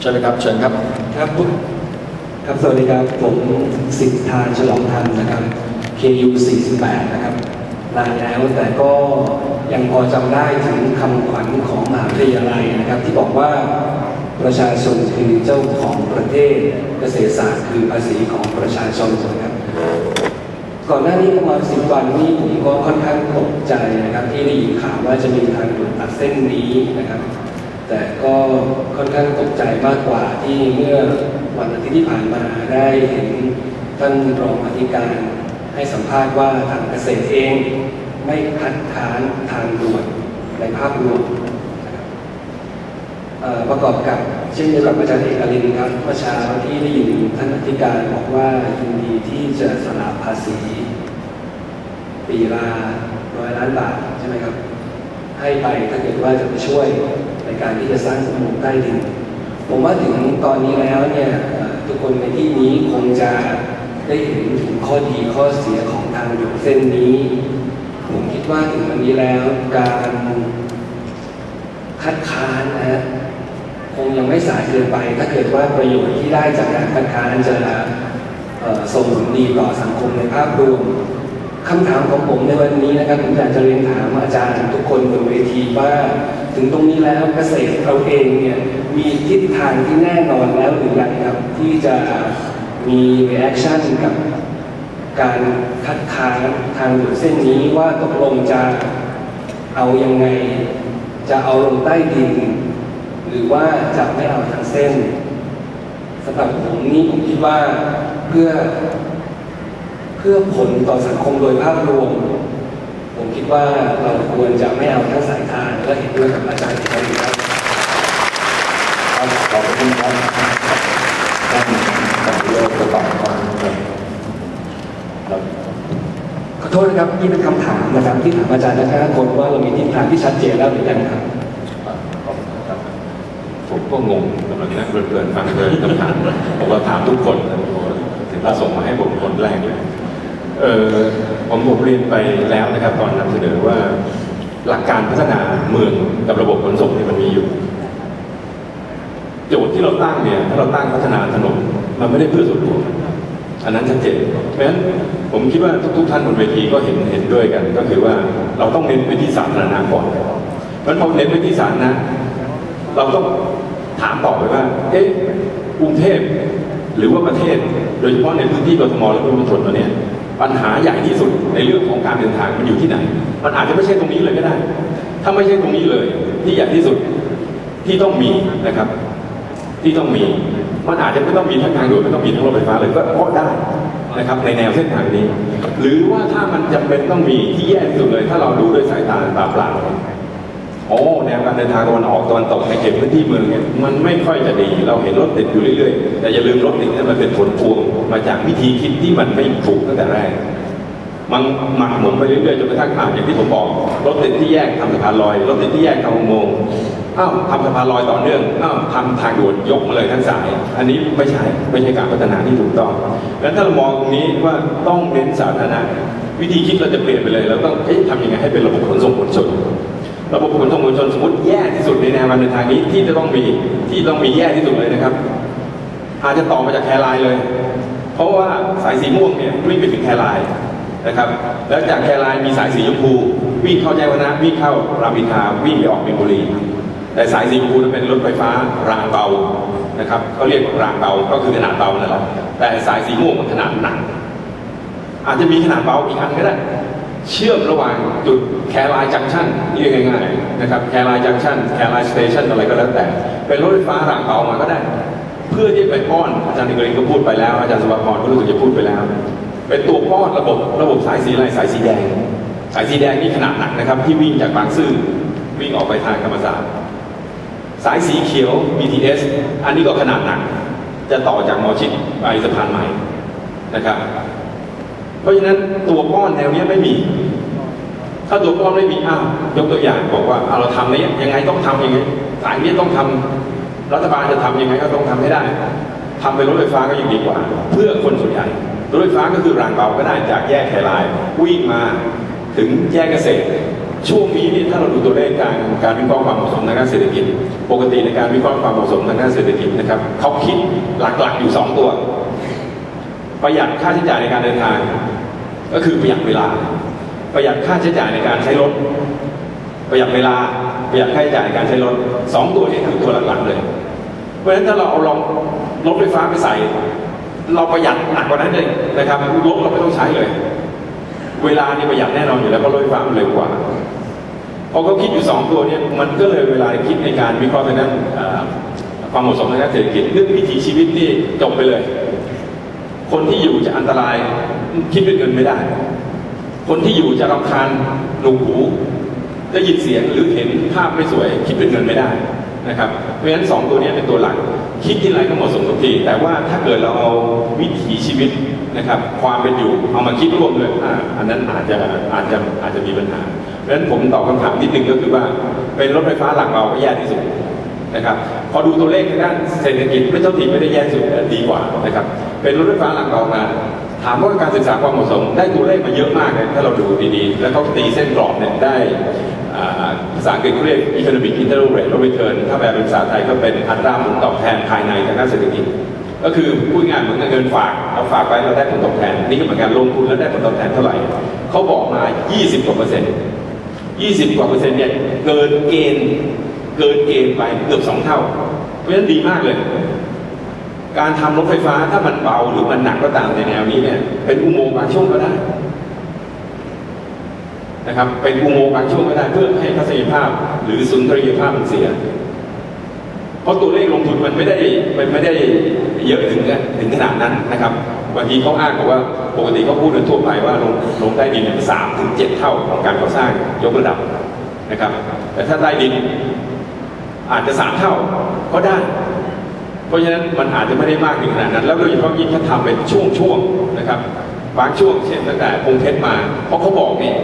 เชิญเลยครับเชิญครับครับผมครับสวัสดีครับผมสิทธาฉลองธรรมนะครับ KU 48นะครับนานแล้วแต่ก็ยังพอจำได้ถึงคำขวัญของมหาวิทยาลัยนะครับ ที่บอกว่าประชาชนคือเจ้าของประเทศเกษตรศาสตร์คือภาษีของประชาชนนะครับก่อนหน้านี้ประมาณสิบวันนี้ผมก็ค่อนข้างตกใจนะครับ ที่ได้ยินข่าวว่าจะมีทางด่วนตัดเส้นนี้นะครับ แต่ก็ค่อนข้างตกใจมากกว่าที่เมื่อวันอาทิตย์ที่ผ่านมาได้เห็นท่านรองอธิการให้สัมภาษณ์ว่าทางเกษตรเองไม่คัดค้านทางด่วนในภาพรวมนประกอบกับเช่นเดียวกับอาจารย์เอกลินครับเมื่อเช้าที่ได้ยินท่านอธิการบอกว่ายินดีที่จะสละภาษีปีละร้อยล้านบาทใช่ไหมครับ ให้ไปถ้าเกิดว่าจะไปช่วย ในการที่จะสร้างสมองใต้ดิน ผมว่าถึงตอนนี้แล้วเนี่ยทุกคนในที่นี้คงจะได้เห็นถึงข้อดีข้อเสียของทางด่วนเส้นนี้ ผมคิดว่าถึงวันนี้แล้วการคัดค้านนะฮะคงยังไม่สายเกินไป ถ้าเกิดว่าประโยชน์ที่ได้จากการคัดค้านจะส่งผลดีต่อสังคมในภาพรวม คำถามของผมในวันนี้นะครับผมอยากจะเรียนถามอาจารย์ทุกคนบนเวทีว่า ถึงตรงนี้แล้วเกษตรเราเองเนี่ยมีทิศทางที่แน่นอนแล้วหรือยังครับ ที่จะมี reaction กับการคัดค้านทางด่วนเส้นนี้ว่าตกลงจะเอายังไง จะเอาลงใต้ดิน หรือว่าจะไม่เอาทั้งเส้นสำหรับผมนี่ผมคิดว่าเพื่อ พื่อผลต่อสังคมโดยภาพรวม ผมคิดว่าเราควรจะไม่เอาทั้งสายทานและเห็นด้วยกับอาจารย์ที่ดีครับครับขอบคุณครับท่านท่านเลือกจะตอบก่อครับครับขอโทษนะครับนี่เป็นคำถามนะครับที่ถามอาจารย์ทั้งห้าคนว่าเรามีทิศทางที่ชัดเจนแล้วหรือยังครับผมก็งงกำลังนั่งเพลินๆฟังเลยคำถามผมก็ถามทุกคนนะถึงเราส่งมาให้ผมคนแรกเลย เออผมผมเรียนไปแล้วนะครับ ตอนนำเสนอว่าหลักการพัฒนาเมืองกับระบบขนส่งเนี่ยมันมีอยู่ โจทย์ที่เราตั้งเนี่ยถ้าเราตั้งพัฒนาถนนมันไม่ได้เพื่อส่วนรวมอันนั้นชัดเจนเพราะฉะนั้นผมคิดว่าทุกๆท่านบนเวทีก็เห็นเห็นด้วยกัน ก็คือว่าเราต้องเน้นไปที่สาธารณะก่อนเพราะฉะนั้นพอเน้นไปที่สาธารณะเราต้องถามต่อไปว่า เอ๊ะกรุงเทพหรือว่าประเทศ โดยเฉพาะในพื้นที่กทมและปริมณฑลเราเนี่ย ปัญหาใหญ่ที่สุดในเรื่องของการเดินทางมันอยู่ที่ไหน มันอาจจะไม่ใช่ตรงนี้เลยก็ได้ ถ้าไม่ใช่ตรงนี้เลย ที่ใหญ่ที่สุดที่ต้องมีนะครับ ที่ต้องมี มันอาจจะไม่ต้องมีทั้งทางด่วนไม่ต้องมีทั้งรถไฟฟ้าเลยก็ได้นะครับในแนวเส้นทางนี้ หรือว่าถ้ามันจำเป็นต้องมีที่แย่ที่สุดเลย ถ้าเราดูด้วยสายตาตาเปล่า โอ้แนวการเดินทางตะวันออกตะวันตกในเขตพื้นที่เมืองเนี่ยมันไม่ค่อยจะดี เราเห็นรถติดอยู่เรื่อยๆ แต่อย่าลืมรถติดนี่ยมันเป็นผลพวงมาจากวิธีคิดที่มันไม่ถูกตั้งแต่แรก มันหมักหมมไปเรื่อยๆจนกระทั่งอ่านอย่างที่ผมบอกรถติดที่แยกทำสะพานลอยรถติดที่แยกทำอุโมงค์อ้าวทำสะพานลอยต่อเนื่องอ้าวทำทางด่วนยกมาเลยทั้งสาย อันนี้ไม่ใช่ไม่ใช่การพัฒนาที่ถูกต้องงั้นถ้าเรามองตรงนี้ว่าต้องเน้นสาธารณะวิธีคิดเราจะเปลี่ยนไปเลยเราต้องเอ๊ะทำยังไงให้เป็นระบบขนส่งมวลชน ระบบขนส่งมวลชนสมมติแย่ที่สุดในแนวการเดินทางนี้ที่จะต้องมีที่ต้องมีแย่ที่สุดเลยนะครับ อาจจะต่อมาจากแครายเลย เพราะว่าสายสีม่วงเนี่ยวิ่งไปถึงแครายนะครับ แล้วจากแครายมีสายสีชมพูวิ่งเข้าแจ้งวัฒนะวิ่งเข้ารามอินทราวิ่งไปออกมีนบุรีแต่สายสีชมพูนั้นเป็นรถไฟฟ้ารางเบานะครับเขาเรียกรางเบาก็คือขนาดเบานั่นแหละแต่สายสีม่วงมันขนาดหนักอาจจะมีขนาดเบาอีกอันก็ได้ เชื่อมระหว่างจุดแครายจังชันเรียกง่ายๆนะครับแครายจังชันแครายสเตชันอะไรก็แล้วแต่ เป็นรถไฟฟ้ารางเบามาก็ได้ เพื่อที่ไปป้อนอาจารย์นิกรินก็พูดไปแล้ว อาจารย์สุภพรก็รู้สึกจะพูดไปแล้ว เป็นตัวป้อนระบบระบบสายสีอะไรสายสีแดง สายสีแดงนี่ขนาดหนักนะครับ ที่วิ่งจากบางซื่อวิ่งออกไปทางธรรมศาสตร์สายสีเขียว BTS อันนี้ก็ขนาดหนัก จะต่อจากมอชิดไปสะพานใหม่นะครับ ราะฉะนั้นตัวป้อนแนวเนี้ยไม่มี ถ้าตัวป้อนไม่มีอ้าวยกตัวอย่างบอกว่าเราทำเนี้ยยังไงต้องทำยังไงสายนี้ต้องทำรัฐบาลจะทำยังไงก็ต้องทำให้ได้ทำเป็นรถไฟฟ้าก็ยังดีกว่า เพื่อคนส่วนใหญ่รถไฟฟ้าก็คือรางเบาก็ได้จากแยกไคลายวิ่งมาถึงแยกเกษตรช่วงนี้นี่ถ้าเราดูตัวเลขการการวิเคราะห์ความเหมาะสมทางด้านเศรษฐกิจ ปกติในการวิเคราะห์ความเหมาะสมทางด้านเศรษฐกิจนะครับเขาคิดหลักๆอยู่สองตัว ประหยัดค่าใช้จ่ายในการเดินทาง ก็คือประหยัดเวลา ประหยัดค่าใช้จ่ายในการใช้รถ ประหยัดเวลา ประหยัดค่าใช้จ่ายในการใช้รถสองตัวนี้คือตัวหลักๆเลย เพราะฉะนั้นถ้าเราเอาลองรถไฟฟ้าไปใส่ เราประหยัดหนักกว่านั้นเลยนะครับรถเราไม่ต้องใช้เลย เวลานี่ประหยัดแน่นอนอยู่แล้วเพราะรถไฟฟ้ามันเร็วกว่าพอเขาคิดอยู่สองตัวเนี่ยมันก็เลยเวลาคิดในการวิเคราะห์ทางด้านเอ่อความเหมาะสมทางด้านเศรษฐกิจเรื่องวิถีชีวิตนี่จบไปเลย คนที่อยู่จะอันตรายคิดด้วยเงินไม่ได้ คนที่อยู่จะรำคาญหนูหูได้ยินเสียงหรือเห็นภาพไม่สวยคิดเป็นเงินไม่ได้นะครับ เพราะฉะนั้นสองตัวนี้เป็นตัวหลัก คิดที่ไรก็เหมาะสมทุกที แต่ว่าถ้าเกิดเราเอาวิถีชีวิตนะครับ ความเป็นอยู่เอามาคิดร่วมเลยอ่าอันนั้นอาจจะอาจจะอาจจะมีปัญหา เพราะฉะนั้นผมตอบคำถามนิดนึงก็คือว่า เป็นรถไฟฟ้าหลักเราก็แย่ที่สุด นะครับพอดูตัวเลขทางด้านเศรษฐกิจไม่เท่าทีไม่ได้แย่สุดดีกว่านะครับเป็นรถไฟฟ้าหลักเรามาถามว่าการศึกษาความเหมาะสมได้ตัวเลขมาเยอะมากเลยถ้าเราดูดีๆ แล้วเขาตีเส้นกรอบเนี่ยได้อ่าภาษาอังกฤษเขาเรียก economic interval rate of return ถ้าแปลเป็นภาษาไทยก็เป็นอัตราผลตอบแทนภายในทางด้านเศรษฐกิจ ก็คือพูดง่ายเหมือนเงินฝากเราฝากไปเราได้ผลตอบแทน นี่ก็เหมือนกันลงทุนแล้วได้ผลตอบแทนเท่าไหร่เขาบอกมา 20 กว่าเปอร์เซ็นต์ 20 กว่าเปอร์เซ็นต์เนี่ยเกินเกณฑ์ เกินเกณฑ์ไปเกือบสองเท่า เพราะฉะนั้นดีมากเลย การทำรถไฟฟ้าถ้ามันเบาหรือมันหนักก็ตามในแนวนี้เนี่ย เป็นอุโมงค์บางช่วงก็ได้นะครับเป็นอุโมงค์บางช่วงก็ได้เพื่อให้ทัศนียภาพ หรือสุนทรียภาพมันเสีย เพราะตัวเลขลงทุนมันไม่ได้มันไม่ได้เยอะถึงถึงขนาดนั้นนะครับบางทีเขาอ้างบอกว่าปกติเขาพูดกันทั่วไปว่าลงลงใต้ดินสามถึงเจ็ดเท่าของการก่อสร้างยกระดับนะครับ แต่ถ้าใต้ดิน อาจจะสามเท่าก็ได้ เพราะฉะนั้นมันอาจจะไม่ได้มากถึงขนาดนั้น แล้วโดยเฉพาะยิ่งถ้าทำเป็นช่วงๆนะครับ บางช่วงเช่นตั้งแต่พงเพชรมา เพราะเขาบอกนี่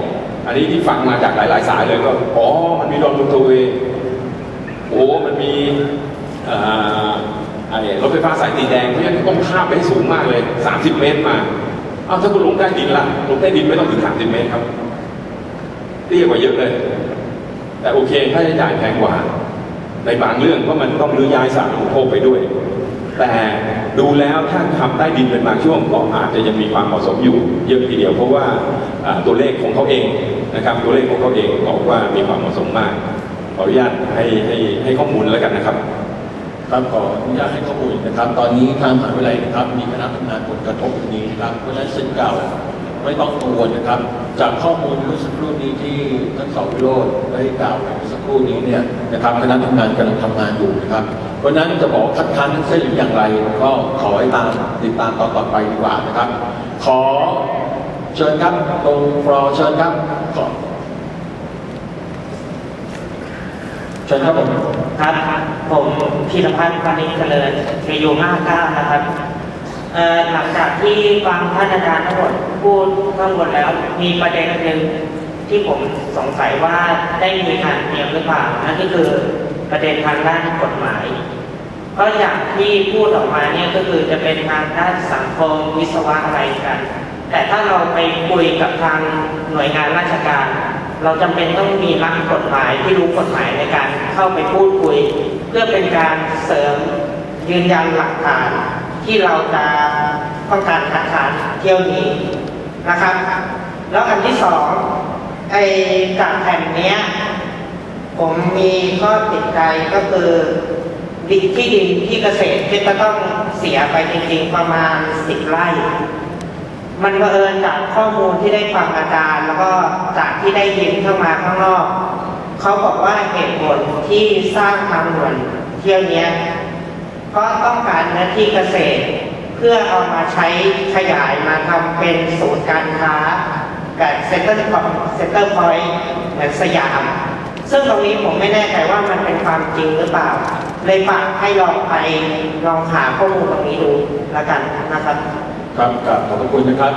อันนี้ที่ฟังมาจากหลายๆ สายเลยก็ อ๋อ มันมีดอนมุนโทเวย์โอ้มันมีอ่อไอ้รถไฟฟ้าสายสีแดง เพราะฉะนั้นต้องข้ามไปให้สูงมากเลย 30 เมตรมา เอาถ้าคุณลงใต้ดินล่ะ ลงใต้ดินไม่ต้องถึง 30 เมตรครับเตี้ยกว่าเยอะเลย แต่โอเคค่าใช้จ่ายแพงกว่า ในบางเรื่องเพราะมันต้องรื้อย้ายสารอุปโภคไปด้วย แต่ดูแล้วถ้าทำใต้ดินเป็นบางช่วงก็อาจจะยังมีความเหมาะสมอยู่เยอะทีเดียวเพราะว่าตัวเลขของเขาเองนะครับ ตัวเลขของเขาเองบอกว่ามีความเหมาะสมมากขออนุญาตให้ให้ให้ข้อมูลแล้วกันนะครับ ครับขออนุญาตให้ข้อมูลนะครับ ตอนนี้ทางมหาวิทยาลัยนะครับ มีคณะทำงานผลกระทบตรงนี้ครับเพราะฉะนั้นสิทธิ์เก่าไม่ต้องกังวลนะครับ จากข้อมูลเมื่อสักรู่นี้ที่ท่านสองวิโรจน์ได้กล่าวไปส ครู่นี้เนี่ยนะครับคณะทำงานกำลังทำงานอยู่นะครับเพราะนั้นจะบอกคัดค้านทั้งสิ้นหรืออย่างไร ก็ขอให้ตามติดตามตอนต่อไปดีกว่านะครับ ขอเชิญครับตรงฟลอเชิญครับขอเชิญครับผมครับผมพีรพัฒน์พานิชเจริญเชยโย59นะครับหลังจากที่ฟังท่านอาจารย์ทั้งหมดพูดทั้งหมดแล้ว มีประเด็นหนึ่ง ที่ผมสงสัยว่าได้มีการเตรียมหรือเปล่านั่นก็คือประเด็นทางด้านกฎหมายเพราะอย่างที่พูดออกมาเนี่ยก็คือจะเป็นทางด้านสังคมวิศวะอะไรกัน แต่ถ้าเราไปคุยกับทางหน่วยงานราชการ เราจำเป็นต้องมีนักกฎหมายที่รู้กฎหมายในการเข้าไปพูดคุย เพื่อเป็นการเสริมยืนยันหลักฐานที่เราจะต้องการคัดค้านเที่ยวนี้นะครับ แล้วอันที่สอง ไอ้กับแผ่นเนี้ย ผมมีข้อติดใจก็คือดินที่ดินที่เกษตรที่จะต้องเสียไปจริงๆประมาณสิบไร่ มันบังเอิญจากข้อมูลที่ได้ฟังอาจารย์ แล้วก็จากที่ได้ยินเข้ามาข้างนอกเขาบอกว่าเหตุผลที่สร้างทางด่วนเที่ยวเนี้ยเพราต้องการเนื้อที่เกษตร เพื่อเอามาใช้ขยายมาทำเป็นศูนย์การค้า แบบเซ็นเตอร์เซ็นเตอร์พอยต์เหมือนสยาม ซึ่งตรงนี้ผมไม่แน่ใจว่ามันเป็นความจริงหรือเปล่า เลยฝากให้ลองไปลองหาข้อมูลตรงนี้ดูแล้วกันนะครับครับกับขอบคุณนะครับ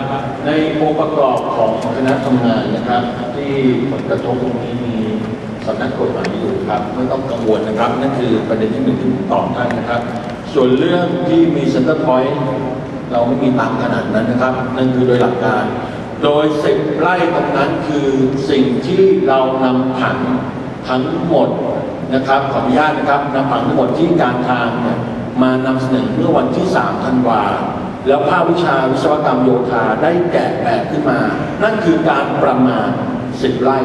ในองค์ประกอบของคณะทำงานนะครับ ที่ผลกระทบตรงนี้มีสำนักกฎหมายอยู่ครับไม่ต้องกังวลนะครับนั่นคือประเด็นที่หนึ่งที่ตอบท่านนะครับ ส่วนเรื่องที่มีเซ็นเตอร์พอยต์เราไม่มีตามขนาดนั้นนะครับ นั่นคือโดยหลักการ โดยสิบไร่ตรงนั้นคือสิ่งที่เรานำผังทั้งหมดนะครับขออนุญาตนะครับนำผังทั้งหมดที่การทางเนี่ยมานำเสนอเมื่อวันที่3ธันวาแล้วภาควิชาวิศวกรรมโยธาได้แกะแบบขึ้นมา นั่นคือการประมาณสิบไร่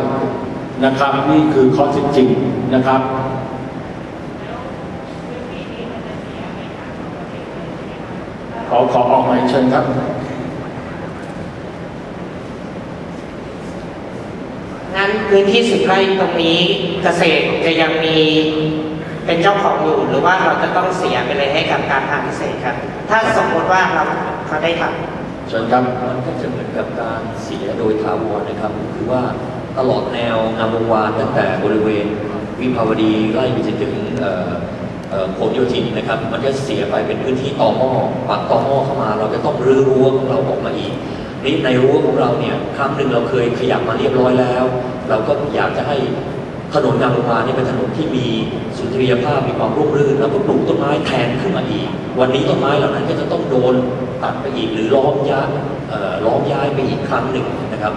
นะครับ นี่คือข้อเท็จจริงนะครับ ขอขอออกหมายเชิญครับ งั้น พื้นที่สิบไร่ตรงนี้เกษตรจะยังมีเป็นเจ้าของอยู่หรือว่าเราจะต้องเสียไปเลยให้กับการทางพิเศษครับ ถ้าสมมติว่าเราเขาได้ทำเชิญครับมันก็จะเหมือนกับการเสียโดยทาวรนะครับคือว่าตลอดแนวงามวงวานตั้งแต่บริเวณวิภาวดีไล่ไปจนถึงเอ่อเอ่อผลโยธินนะครับ มันจะเสียไปเป็นพื้นที่ต่อหม้อปากต่อหม้อเข้ามา เราจะต้องรื้อรั้วของเราออกมาอีก นี่ในรั้วของเราเนี่ยครั้งหนึ่งเราเคยขยับมาเรียบร้อยแล้ว เราก็อยากจะให้ถนนงามวงวานนี่เป็นถนนที่มีสุนทรียภาพมีความร่มรื่นแล้วก็ปลูกต้นไม้แทนขึ้นมาอีก วันนี้ต้นไม้เหล่านั้นก็จะต้องโดนตัดไปอีกหรือล้อมย้ายล้อมย้ายไปอีกครั้งหนึ่งนะครับ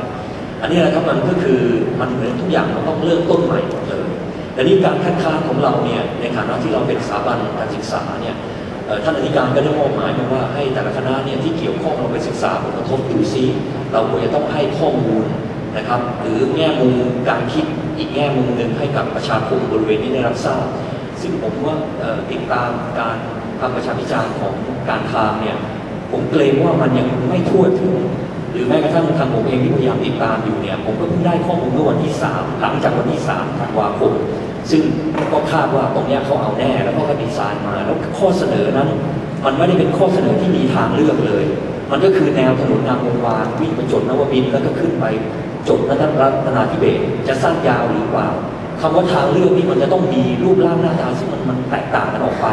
อันนี้นะครับมันก็คือมันเหมือนทุกอย่างมันต้องเริ่มต้นใหม่หมดเลยแต่นี่การคัดค้านของเราเนี่ยในฐานะที่เราเป็นสถาบันการศึกษาเนี่ย ท่านอธิการก็ได้มอบหมายมาว่าให้แต่ละคณะเนี่ยที่เกี่ยวข้องเราไปศึกษาผลกระทบดูซิเราควรจะต้องให้ข้อมูลนะครับ หรือแง่มุมการคิดอีกแง่มุมหนึ่งให้กับประชาคมบริเวณนี้ได้รับทราบซึ่งผมว่าติดตามการทำประชาพิจารณ์ของการทางเนี่ยผมเกรงว่ามันยังไม่ทั่วถึงหรือแม้กระทั่งทางผมเองที่พยายามติดตามอยู่เนี่ยผมก็เพิ่งได้ข้อมูลเมื่อวันที่ 3 หลังจากวันที่3ธันวาคม ซึ่งก็คาดว่าตรงนี้เขาเอาแน่ แล้วก็ให้ดีไซน์มา แล้วข้อเสนอนั้น มันไม่ได้เป็นข้อเสนอที่มีทางเลือกเลย มันก็คือแนวถนนงามวงวานวิ่งไปจดนวมินแล้วก็ขึ้นไปจดรัตนาธิเบศจะสั้นยาวหรือเปล่าคำว่าทางเลือกนี่มันจะต้องมีรูปร่างหน้าตาซึ่งมันมันแตกต่างกันออกไป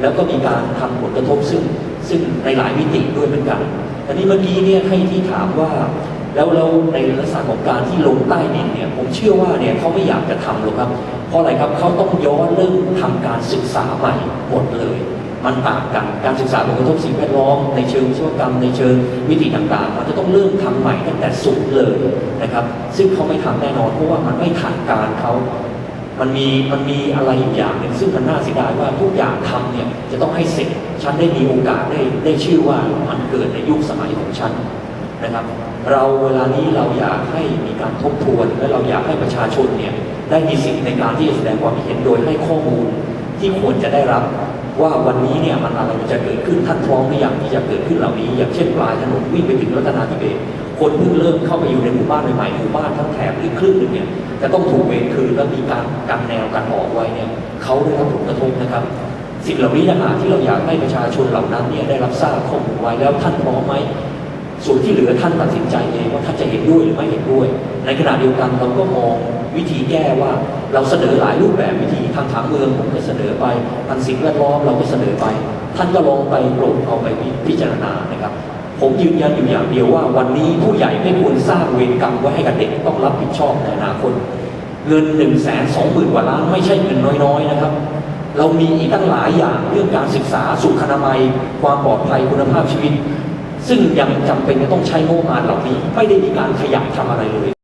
แล้วก็มีการทำผลกระทบซึ่งซึ่งในหลายมิติด้วยเหมือนกันอันนี้เมื่อกี้เนี่ยให้ที่ถามว่า แล้วเราในลักษณะของการที่ลงใต้ดินเนี่ยผมเชื่อว่าเนี่ยเขาไม่อยากจะทำหรอกครับ เพราะอะไรครับเขาต้องย้อนเริ่มทำการศึกษาใหม่หมดเลย มันต่างกันการศึกษาผลกระทบสิ่งแวดล้อมในเชิงวิศวกรรมในเชิงวิธีต่างๆ มันจะต้องเริ่มทำใหม่ตั้งแต่ศูนย์เลยนะครับ ซึ่งเขาไม่ทำแน่นอนเพราะว่ามันไม่ทันการเขามันมีมันมีอะไรอยู่อย่างหนึ่งซึ่งมันน่าเสียดายว่าทุกอย่างทำเนี่ยจะต้องให้เสร็จฉันได้มีโอกาสได้ได้ชื่อว่ามันเกิดในยุคสมัยของฉันนะครับ เราเวลานี้เราอยากให้มีการทบทวน และเราอยากให้ประชาชนเนี่ยได้มีสิทธิ์ในการที่จะแสดงความเห็นโดยให้ข้อมูลที่ควรจะได้รับว่าวันนี้เนี่ยมันอะไรจะเกิดขึ้นท่านพร้อมหรือยังที่จะเกิดขึ้นเหล่านี้ อย่างเช่นปลายถนนวิ่งไปถึงรัตนาธิเบศคนเพิ่งเริ่มเข้าไปอยู่ในหมู่บ้านใหม่ๆหมู่บ้านทั้งแถบหรือครึ่งหนึ่งเนี่ยจะต้องถูกเวรคืนและมีการกันแนวกันออกไว้เนี่ยเขาได้รับผลกระทบนะครับสิ่งเหล่านี้นะฮะที่เราอยากให้ประชาชนเหล่านั้นเนี่ยได้รับทราบข้อมูลไว้แล้วท่านพร้อมไหม ส่วนที่เหลือท่านตัดสินใจเองว่าท่านจะเห็นด้วยหรือไม่เห็นด้วย ในขณะเดียวกันเราก็มองวิธีแก้ว่าเราเสนอหลายรูปแบบวิธีทางผังเมืองผมก็เสนอไปทางสิ่งแวดล้อมเราก็เสนอไป ท่านก็ลองไปโปรดเอาไปพิจารณานะครับ ผมยืนยันอยู่อย่างเดียวว่า วันนี้ผู้ใหญ่ไม่ควรสร้างเวรกรรมไว้ให้กับเด็กต้องรับผิดชอบในอนาคตเงิน1นึ่งแสนสองหมื่นกว่าล้านไม่ใช่เงินน้อยๆนะครับเรามีอีกตั้งหลายอย่างเรื่องการศึกษาสุขอนามัย ความปลอดภัยคุณภาพชีวิต ซึ่งยังจำเป็นจะต้องใช้งบประมาณเหล่านี้ ไม่ได้มีการขยับทำอะไรเลย